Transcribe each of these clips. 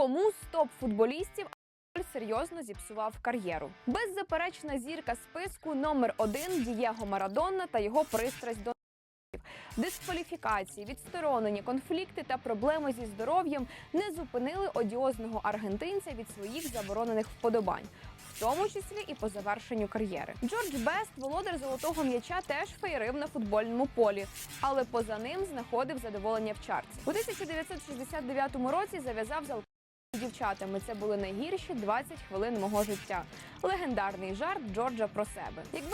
Кому з топ-футболістів серйозно зіпсував кар'єру? Беззаперечна зірка списку номер один Дієго Марадонна та його пристрасть до Дискваліфікації, відсторонення, конфлікти та проблеми зі здоров'ям не зупинили одіозного аргентинця від своїх заборонених вподобань, в тому числі і по завершенню кар'єри. Джордж Бест, володар золотого м'яча, теж феєрив на футбольному полі, але поза ним знаходив задоволення в чарці. У 1969 році зав'язав з дівчатами. Це були найгірші 20 хвилин мого життя. Легендарний жарт Джорджа про себе. Якби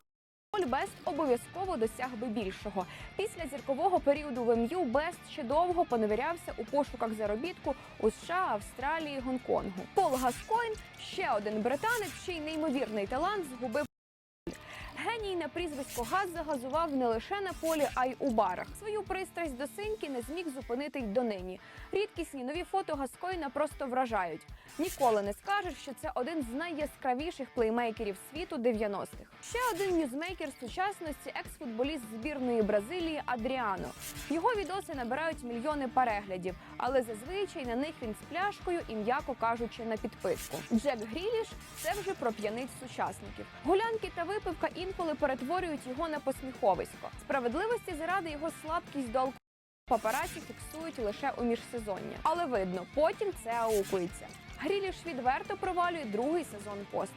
Бест обов'язково досяг би більшого. Після зіркового періоду в МЮ Бест ще довго поневірявся у пошуках заробітку у США, Австралії, Гонконгу. Пол Гаскойн, ще один британець, чий неймовірний талант згубив. Геній на прізвисько Газ загазував не лише на полі, а й у барах. Свою пристрасть до синьки не зміг зупинити й донині. Рідкісні нові фото Гаскойна просто вражають. Ніколи не скажеш, що це один з найяскравіших плеймейкерів світу 90-х. Ще один ньюзмейкер сучасності, екс-футболіст збірної Бразилії Адріано. Його відоси набирають мільйони переглядів, але зазвичай на них він з пляшкою і м'яко кажучи на підписку. Джек Гріліш це вже про п'яниць сучасників. Гулянки та випивка інколи перетворюють його на посміховисько. Справедливості заради його слабкість до алкоголю папараці фіксують лише у міжсезоння. Але видно, потім це аукується. Гріліш відверто провалює другий сезон поспіль.